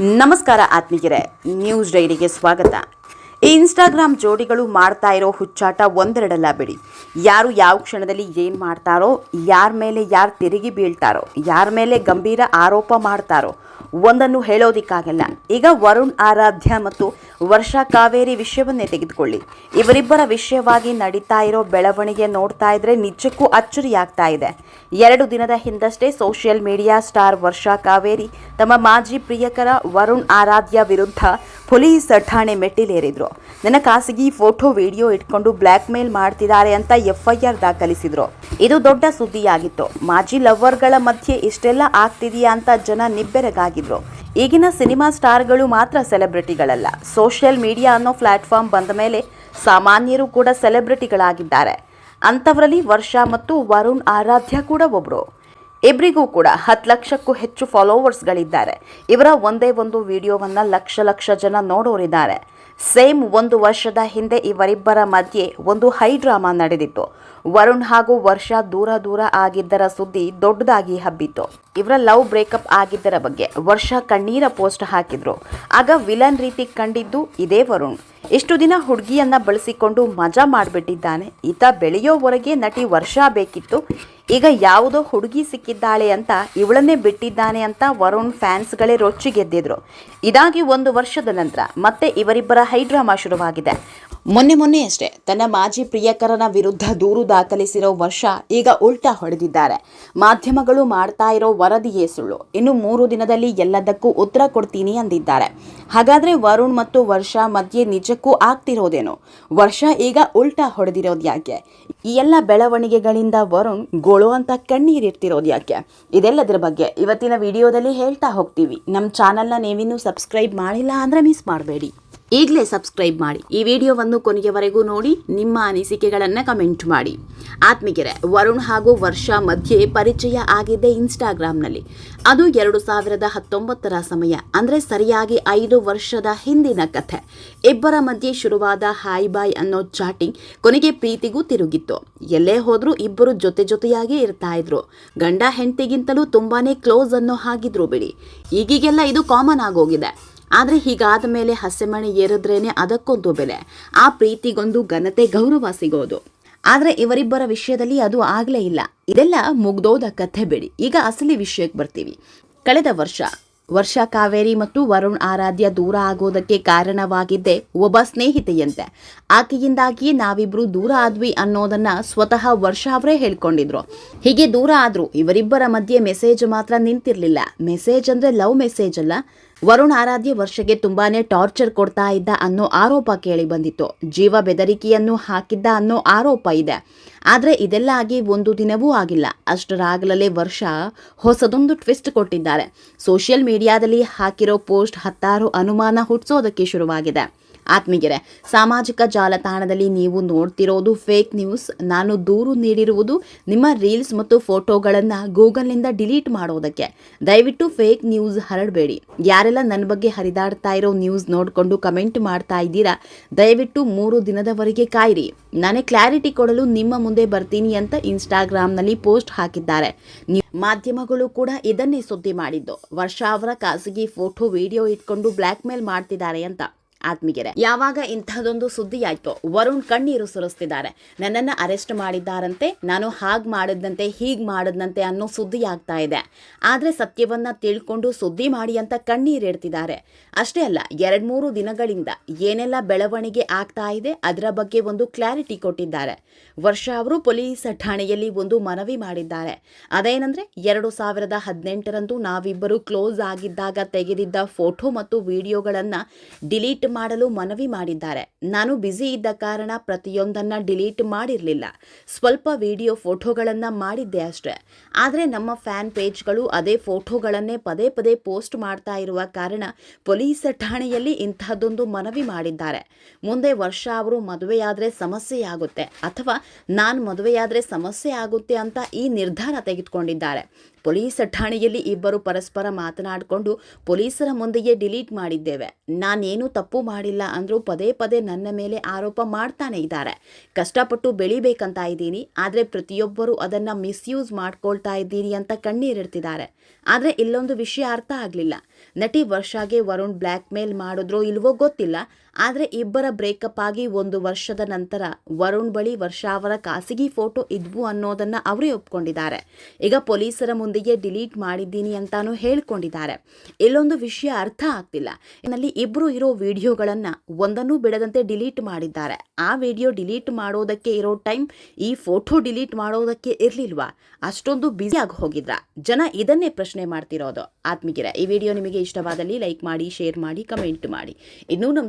ನಮಸ್ಕಾರ ಆತ್ಮೀಯರೇ ನ್ಯೂಸ್ ಡೈರಿಗೆ ಸ್ವಾಗತ. ಈ ಇನ್ಸ್ಟಾಗ್ರಾಮ್ ಜೋಡಿಗಳು ಮಾಡ್ತಾ ಇರೋ ಹುಚ್ಚಾಟ ಒಂದೆರಡಲ್ಲ ಬಿಡಿ ಯಾರು ಯಾವ ಕ್ಷಣದಲ್ಲಿ ಏನು ಮಾಡ್ತಾರೋ, ಯಾರ ಮೇಲೆ ಯಾರು ತಿರುಗಿ ಬೀಳ್ತಾರೋ, ಯಾರ ಮೇಲೆ ಗಂಭೀರ ಆರೋಪ ಮಾಡ್ತಾರೋ, ಒಂದನ್ನು ಹೇಳೋದಿಕ್ಕಾಗಲ್ಲ. ಈಗ ವರುಣ್, ಆರಾಧ್ಯ ಮತ್ತು ವರ್ಷಾ ಕಾವೇರಿ ವಿಷಯವನ್ನೇ ತೆಗೆದುಕೊಳ್ಳಿ. ಇವರಿಬ್ಬರ ವಿಷಯವಾಗಿ ನಡೀತಾ ಇರೋ ಬೆಳವಣಿಗೆ ನೋಡ್ತಾ ಇದ್ರೆ ನಿಜಕ್ಕೂ ಅಚ್ಚರಿಯಾಗ್ತಾ ಇದೆ. ಎರಡು ದಿನದ ಹಿಂದಷ್ಟೇ social media star Varsha Kaveri, ತಮ್ಮ ಮಾಜಿ ಪ್ರಿಯಕರ ವರುಣ್, ಆರಾಧ್ಯ ವಿರುದ್ಧ ಪೊಲೀಸ್ ಠಾಣೆ ಮೆಟ್ಟಿಲೇರಿದ್ರು. ನನ್ನ ಖಾಸಗಿ ಫೋಟೋ, ವಿಡಿಯೋ ಇಟ್ಕೊಂಡು ಬ್ಲ್ಯಾಕ್ ಮೇಲ್ ಮಾಡ್ತಿದ್ದಾರೆ ಅಂತ ಎಫ್ಐಆರ್ ದಾಖಲಿಸಿದ್ರು. ಇದು ದೊಡ್ಡ ಸುದ್ದಿಯಾಗಿತ್ತು. ಮಾಜಿ ಲವ್ವರ್ಗಳ ಮಧ್ಯೆ ಇಷ್ಟೆಲ್ಲ ಆಗ್ತಿದೆಯಾ ಅಂತ ಜನ ನಿಬ್ಬೆರಗಾಗಿದ್ರು. ಈಗಿನ ಸಿನಿಮಾ ಸ್ಟಾರ್ಗಳು ಮಾತ್ರ ಸೆಲೆಬ್ರಿಟಿಗಳಲ್ಲ. ಸೋಷಿಯಲ್ ಮೀಡಿಯಾ ಅನ್ನೋ ಪ್ಲಾಟ್ಫಾರ್ಮ್ ಬಂದ ಮೇಲೆ ಸಾಮಾನ್ಯರು ಕೂಡ ಸೆಲೆಬ್ರಿಟಿಗಳಾಗಿದ್ದಾರೆ. ಅಂಥವರಲ್ಲಿ ವರ್ಷ ಮತ್ತು ವರುಣ್ ಆರಾಧ್ಯ ಕೂಡ ಒಬ್ರು. ಇಬ್ಬರಿಗೂ ಕೂಡ ಹತ್ತು ಲಕ್ಷಕ್ಕೂ ಹೆಚ್ಚು ಫಾಲೋವರ್ಸ್ಗಳಿದ್ದಾರೆ. ಇವರ ಒಂದೇ ಒಂದು ವಿಡಿಯೋವನ್ನು ಲಕ್ಷ ಲಕ್ಷ ಜನ ನೋಡೋರಿದ್ದಾರೆ. ಸೇಮ್ ಒಂದು ವರ್ಷದ ಹಿಂದೆ ಇವರಿಬ್ಬರ ಮಧ್ಯೆ ಒಂದು ಹೈ ಡ್ರಾಮಾ ನಡೆದಿತ್ತು. ವರುಣ್ ಹಾಗೂ ವರ್ಷ ದೂರ ದೂರ ಆಗಿದ್ದರ ಸುದ್ದಿ ದೊಡ್ಡದಾಗಿ ಹಬ್ಬಿತ್ತು. ಇವರ ಲವ್ ಬ್ರೇಕಪ್ ಆಗಿದ್ದರ ಬಗ್ಗೆ ವರ್ಷ ಕಣ್ಣೀರ ಪೋಸ್ಟ್ ಹಾಕಿದ್ರು. ಆಗ ವಿಲನ್ ರೀತಿ ಕಂಡಿದ್ದು ಇದೇ ವರುಣ್. ಇಷ್ಟು ದಿನ ಹುಡುಗಿಯನ್ನ ಬಳಸಿಕೊಂಡು ಮಜಾ ಮಾಡಿಬಿಟ್ಟಿದ್ದಾನೆ. ಈತ ಬೆಳೆಯೋವರೆಗೆ ನಟಿ ವರ್ಷ ಬೇಕಿತ್ತು. ಈಗ ಯಾವುದೋ ಹುಡುಗಿ ಸಿಕ್ಕಿದ್ದಾಳೆ ಅಂತ ಇವಳನ್ನೇ ಬಿಟ್ಟಿದ್ದಾನೆ ಅಂತ ವರುಣ್ ಫ್ಯಾನ್ಸ್ಗಳೇ ರೊಚ್ಚಿಗೆದ್ದಿದ್ರು. ಇದಾಗಿ ಒಂದು ವರ್ಷದ ನಂತರ ಮತ್ತೆ ಇವರಿಬ್ಬರ ಹೈಡ್ರಾಮಾ ಶುರುವಾಗಿದೆ. ಮೊನ್ನೆ ಮೊನ್ನೆಯಷ್ಟೇ ತನ್ನ ಮಾಜಿ ಪ್ರಿಯಕರನ ವಿರುದ್ಧ ದೂರು ದಾಖಲಿಸಿರೋ ವರ್ಷ ಈಗ ಉಲ್ಟಾ ಹೊಡೆದಿದ್ದಾರೆ. ಮಾಧ್ಯಮಗಳು ಮಾಡ್ತಾ ಇರೋ ವರದಿಯೇ ಸುಳ್ಳು. ಇನ್ನು ಮೂರು ದಿನದಲ್ಲಿ ಎಲ್ಲದಕ್ಕೂ ಉತ್ತರ ಕೊಡ್ತೀನಿ ಅಂದಿದ್ದಾರೆ. ಹಾಗಾದ್ರೆ ವರುಣ್ ಮತ್ತು ವರ್ಷ ಮಧ್ಯೆ ನಿಜಕ್ಕೂ ಆಗ್ತಿರೋದೇನು? ವರ್ಷ ಈಗ ಉಲ್ಟಾ ಹೊಡೆದಿರೋದು ಯಾಕೆ? ಈ ಎಲ್ಲ ಬೆಳವಣಿಗೆಗಳಿಂದ ವರುಣ್ ಗೋಳು ಅಂತ ಕಣ್ಣೀರಿರ್ತಿರೋದು ಯಾಕೆ? ಇದೆಲ್ಲದರ ಬಗ್ಗೆ ಇವತ್ತಿನ ವಿಡಿಯೋದಲ್ಲಿ ಹೇಳ್ತಾ ಹೋಗ್ತೀವಿ. ನಮ್ಮ ಚಾನಲ್ನ ನೀವಿನ್ನೂ ಸಬ್ಸ್ಕ್ರೈಬ್ ಮಾಡಿಲ್ಲ ಅಂದರೆ ಮಿಸ್ ಮಾಡಬೇಡಿ. ಈಗಲೇ ಸಬ್ಸ್ಕ್ರೈಬ್ ಮಾಡಿ. ಈ ವಿಡಿಯೋವನ್ನು ಕೊನೆಯವರೆಗೂ ನೋಡಿ, ನಿಮ್ಮ ಅನಿಸಿಕೆಗಳನ್ನು ಕಮೆಂಟ್ ಮಾಡಿ. ಆತ್ಮೀಗೆರೆ ವರುಣ್ ಹಾಗೂ ವರ್ಷಾ ಮಧ್ಯೆ ಪರಿಚಯ ಆಗಿದೆ ಇನ್ಸ್ಟಾಗ್ರಾಮ್ನಲ್ಲಿ. ಅದು ಎರಡು ಸಾವಿರದ ಹತ್ತೊಂಬತ್ತರ ಸಮಯ, ಅಂದರೆ ಸರಿಯಾಗಿ ಐದು ವರ್ಷದ ಹಿಂದಿನ ಕಥೆ. ಇಬ್ಬರ ಮಧ್ಯೆ ಶುರುವಾದ ಹಾಯ್ ಬಾಯ್ ಅನ್ನೋ ಚಾಟಿಂಗ್ ಕೊನೆಗೆ ಪ್ರೀತಿಗೂ ತಿರುಗಿತ್ತು. ಎಲ್ಲೇ ಹೋದರೂ ಇಬ್ಬರು ಜೊತೆ ಜೊತೆಯಾಗಿ ಇರ್ತಾ ಇದ್ರು. ಗಂಡ ಹೆಂಡತಿಗಿಂತಲೂ ತುಂಬಾನೇ ಕ್ಲೋಸ್ ಅನ್ನೋ ಹಾಗಿದ್ರು ಬಿಡಿ. ಈಗೀಗೆಲ್ಲ ಇದು ಕಾಮನ್ ಆಗೋಗಿದೆ. ಆದರೆ ಹೀಗಾದ ಮೇಲೆ ಹಸೆಮಣೆ ಏರಿದ್ರೇನೆ ಅದಕ್ಕೊಂದು ಬೆಲೆ. ಆ ಪ್ರೀತಿಗೊಂದು ಘನತೆ ಗೌರವ ಸಿಗೋದು. ಆದರೆ ಇವರಿಬ್ಬರ ವಿಷಯದಲ್ಲಿ ಅದು ಆಗಲೇ ಇಲ್ಲ. ಇದೆಲ್ಲ ಮುಗ್ದೋದ ಕಥೆ ಬಿಡಿ. ಈಗ ಅಸಲಿ ವಿಷಯಕ್ಕೆ ಬರ್ತೀವಿ. ಕಳೆದ ವರ್ಷ ವರ್ಷ ಕಾವೇರಿ ಮತ್ತು ವರುಣ್ ಆರಾಧ್ಯ ದೂರ ಆಗೋದಕ್ಕೆ ಕಾರಣವಾಗಿದ್ದೆ ಒಬ್ಬ ಸ್ನೇಹಿತೆಯಂತೆ. ಆಕೆಯಿಂದಾಗಿ ನಾವಿಬ್ರು ದೂರ ಆದ್ವಿ ಅನ್ನೋದನ್ನ ಸ್ವತಃ ವರ್ಷ ಅವರೇ ಹೇಳ್ಕೊಂಡಿದ್ರು. ಹೀಗೆ ದೂರ ಆದ್ರು ಇವರಿಬ್ಬರ ಮಧ್ಯೆ ಮೆಸೇಜ್ ಮಾತ್ರ ನಿಂತಿರ್ಲಿಲ್ಲ. ಮೆಸೇಜ್ ಅಂದ್ರೆ ಲವ್ ಮೆಸೇಜ್ ಅಲ್ಲ. ವರುಣ್ ಆರಾಧ್ಯ ವರ್ಷಗೆ ತುಂಬಾನೇ ಟಾರ್ಚರ್ ಕೊಡ್ತಾ ಇದ್ದ ಅನ್ನೋ ಆರೋಪ ಕೇಳಿ ಬಂದಿತ್ತು. ಜೀವ ಬೆದರಿಕೆಯನ್ನು ಹಾಕಿದ್ದ ಅನ್ನೋ ಆರೋಪ ಇದೆ. ಆದರೆ ಇದೆಲ್ಲ ಆಗಿ ಒಂದು ದಿನವೂ ಆಗಿಲ್ಲ. ಅಷ್ಟರಾಗಲೇ ವರ್ಷ ಹೊಸದೊಂದು ಟ್ವಿಸ್ಟ್ ಕೊಟ್ಟಿದ್ದಾರೆ. ಸೋಷಿಯಲ್ ಮೀಡಿಯಾದಲ್ಲಿ ಹಾಕಿರೋ ಪೋಸ್ಟ್ ಹತ್ತಾರು ಅನುಮಾನ ಹುಟ್ಟಿಸೋದಕ್ಕೆ ಶುರುವಾಗಿದೆ. ಆತ್ಮೀಗೆರೆ ಸಾಮಾಜಿಕ ಜಾಲತಾಣದಲ್ಲಿ ನೀವು ನೋಡ್ತಿರೋದು ಫೇಕ್ ನ್ಯೂಸ್ ನಾನು ದೂರು ನೀಡಿರುವುದು ನಿಮ್ಮ ರೀಲ್ಸ್ ಮತ್ತು ಫೋಟೋಗಳನ್ನು ಗೂಗಲ್ನಿಂದ ಡಿಲೀಟ್ ಮಾಡೋದಕ್ಕೆ. ದಯವಿಟ್ಟು ಫೇಕ್ ನ್ಯೂಸ್ ಹರಡಬೇಡಿ. ಯಾರೆಲ್ಲ ನನ್ನ ಬಗ್ಗೆ ಹರಿದಾಡ್ತಾ ಇರೋ ನ್ಯೂಸ್ ನೋಡಿಕೊಂಡು ಕಮೆಂಟ್ ಮಾಡ್ತಾ ಇದ್ದೀರಾ, ದಯವಿಟ್ಟು ಮೂರು ದಿನದವರೆಗೆ ಕಾಯಿರಿ. ನಾನೇ ಕ್ಲಾರಿಟಿ ಕೊಡಲು ನಿಮ್ಮ ಮುಂದೆ ಬರ್ತೀನಿ ಅಂತ ಇನ್ಸ್ಟಾಗ್ರಾಮ್ನಲ್ಲಿ ಪೋಸ್ಟ್ ಹಾಕಿದ್ದಾರೆ. ಮಾಧ್ಯಮಗಳು ಕೂಡ ಇದನ್ನೇ ಸುದ್ದಿ ಮಾಡಿದ್ದು. ವರ್ಷ ಅವರ ಖಾಸಗಿ ಫೋಟೋ ವಿಡಿಯೋ ಇಟ್ಕೊಂಡು ಬ್ಲ್ಯಾಕ್ ಮೇಲ್ ಮಾಡ್ತಿದ್ದಾರೆ ಅಂತ. ಆತ್ಮೀಗೆರೆ ಯಾವಾಗ ಇಂಥದೊಂದು ಸುದ್ದಿ ಆಯ್ತು ವರುಣ್ ಕಣ್ಣೀರು ಸುರಿಸ್ತಿದ್ದಾರೆ. ನನ್ನನ್ನು ಅರೆಸ್ಟ್ ಮಾಡಿದ್ದಾರಂತೆ, ನಾನು ಹಾಗೆ ಮಾಡಿದಂತೆ ಹೀಗ್ ಮಾಡಿದಂತೆ ಅನ್ನೋ ಸುದ್ದಿ ಆಗ್ತಾ ಇದೆ. ಆದರೆ ಸತ್ಯವನ್ನ ತಿಳ್ಕೊಂಡು ಸುದ್ದಿ ಮಾಡಿ ಅಂತ ಕಣ್ಣೀರಿಡ್ತಿದ್ದಾರೆ ಅಷ್ಟೇ ಅಲ್ಲ ಎರಡ್ ಮೂರು ದಿನಗಳಿಂದ ಏನೆಲ್ಲ ಬೆಳವಣಿಗೆ ಆಗ್ತಾ ಇದೆ, ಅದರ ಬಗ್ಗೆ ಒಂದು ಕ್ಲಾರಿಟಿ ಕೊಟ್ಟಿದ್ದಾರೆ. ವರ್ಷ ಅವರು ಪೊಲೀಸ್ ಠಾಣೆಯಲ್ಲಿ ಒಂದು ಮನವಿ ಮಾಡಿದ್ದಾರೆ. ಅದೇನಂದ್ರೆ, ಎರಡು ಸಾವಿರದ ಹದಿನೆಂಟರಂದು ನಾವಿಬ್ಬರು ಕ್ಲೋಸ್ ಆಗಿದ್ದಾಗ ತೆಗೆದಿದ್ದ ಫೋಟೋ ಮತ್ತು ವಿಡಿಯೋಗಳನ್ನ ಡಿಲೀಟ್ ಮಾಡಲು ಮನವಿ ಮಾಡಿದ್ದಾರೆ. ನಾನು ಬ್ಯುಸಿ ಇದ್ದ ಕಾರಣ ಪ್ರತಿಯೊಂದನ್ನ ಡಿಲೀಟ್ ಮಾಡಿರಲಿಲ್ಲ. ಸ್ವಲ್ಪ ವಿಡಿಯೋ ಫೋಟೋಗಳನ್ನು ಮಾಡಿದ್ದೆ ಅಷ್ಟೇ. ಆದರೆ ನಮ್ಮ ಫ್ಯಾನ್ ಪೇಜ್ಗಳು ಅದೇ ಫೋಟೋಗಳನ್ನೇ ಪದೇ ಪದೇ ಪೋಸ್ಟ್ ಮಾಡ್ತಾ ಇರುವ ಕಾರಣ ಪೊಲೀಸ್ ಠಾಣೆಯಲ್ಲಿ ಇಂತಹದ್ದೊಂದು ಮನವಿ ಮಾಡಿದ್ದಾರೆ. ಮುಂದೆ ವರ್ಷ ಅವರು ಮದುವೆಯಾದರೆ ಸಮಸ್ಯೆ ಆಗುತ್ತೆ. ಅಥವಾ ನಾನು ಮದುವೆಯಾದರೆ ಸಮಸ್ಯೆ ಆಗುತ್ತೆ ಅಂತ ಈ ನಿರ್ಧಾರ ತೆಗೆದುಕೊಂಡಿದ್ದಾರೆ. ಪೊಲೀಸ್ ಠಾಣೆಯಲ್ಲಿ ಇಬ್ಬರು ಪರಸ್ಪರ ಮಾತನಾಡಿಕೊಂಡು ಪೊಲೀಸರ ಮುಂದೆಯೇ ಡಿಲೀಟ್ ಮಾಡಿದ್ದೇವೆ. ನಾನೇನು ತಪ್ಪು ಮಾಡಿಲ್ಲ ಅಂದರೂ ಪದೇ ಪದೇ ನನ್ನ ಮೇಲೆ ಆರೋಪ ಮಾಡ್ತಾನೆ ಇದ್ದಾರೆ. ಕಷ್ಟಪಟ್ಟು ಬೆಳಿಬೇಕಂತ ಇದ್ದೀನಿ. ಆದರೆ ಪ್ರತಿಯೊಬ್ಬರು ಅದನ್ನು ಮಿಸ್ಯೂಸ್ ಮಾಡ್ಕೊಳ್ತಾ ಇದ್ದೀರಿ ಅಂತ ಕಣ್ಣೀರಿಡ್ತಿದ್ದಾರೆ ಆದರೆ ಇಲ್ಲೊಂದು ವಿಷಯ ಅರ್ಥ ಆಗಲಿಲ್ಲ. ನಟಿ ವರ್ಷಾಗೆ ವರುಣ್ ಬ್ಲ್ಯಾಕ್ ಮೇಲ್ ಮಾಡಿದ್ರೋ ಇಲ್ವೋ ಗೊತ್ತಿಲ್ಲ. ಆದರೆ ಇಬ್ಬರ ಬ್ರೇಕಪ್ ಆಗಿ ಒಂದು ವರ್ಷದ ನಂತರ ವರುಣ್ ಬಳಿ ವರ್ಷ ಅವರ ಖಾಸಗಿ ಫೋಟೋ ಇದ್ವು ಅನ್ನೋದನ್ನ ಅವರೇ ಒಪ್ಕೊಂಡಿದ್ದಾರೆ. ಈಗ ಪೊಲೀಸರ ಮುಂದೆಯೇ ಡಿಲೀಟ್ ಮಾಡಿದ್ದೀನಿ ಅಂತಾನು ಹೇಳ್ಕೊಂಡಿದ್ದಾರೆ. ಇಲ್ಲೊಂದು ವಿಷಯ ಅರ್ಥ ಆಗ್ತಿಲ್ಲ. ನಲ್ಲಿ ಇಬ್ಬರು ಇರೋ ವಿಡಿಯೋಗಳನ್ನ ಒಂದನ್ನೂ ಬಿಡದಂತೆ ಡಿಲೀಟ್ ಮಾಡಿದ್ದಾರೆ. ಆ ವಿಡಿಯೋ ಡಿಲೀಟ್ ಮಾಡೋದಕ್ಕೆ ಇರೋ ಟೈಮ್ ಈ ಫೋಟೋ ಡಿಲೀಟ್ ಮಾಡೋದಕ್ಕೆ ಇರಲಿಲ್ವಾ? ಅಷ್ಟೊಂದು ಬ್ಯುಸಿ ಆಗಿ ಹೋಗಿದ್ರ? ಜನ ಇದನ್ನೇ ಪ್ರಶ್ನೆ ಮಾಡ್ತಿರೋದು. ಆತ್ಮೀಗಿರ, ಈ ವಿಡಿಯೋ ನಿಮಗೆ ಇಷ್ಟವಾದಲ್ಲಿ ಲೈಕ್ ಮಾಡಿ ಶೇರ್ ಮಾಡಿ ಕಮೆಂಟ್ ಮಾಡಿ. ಇನ್ನೂ ನಮ್ಮ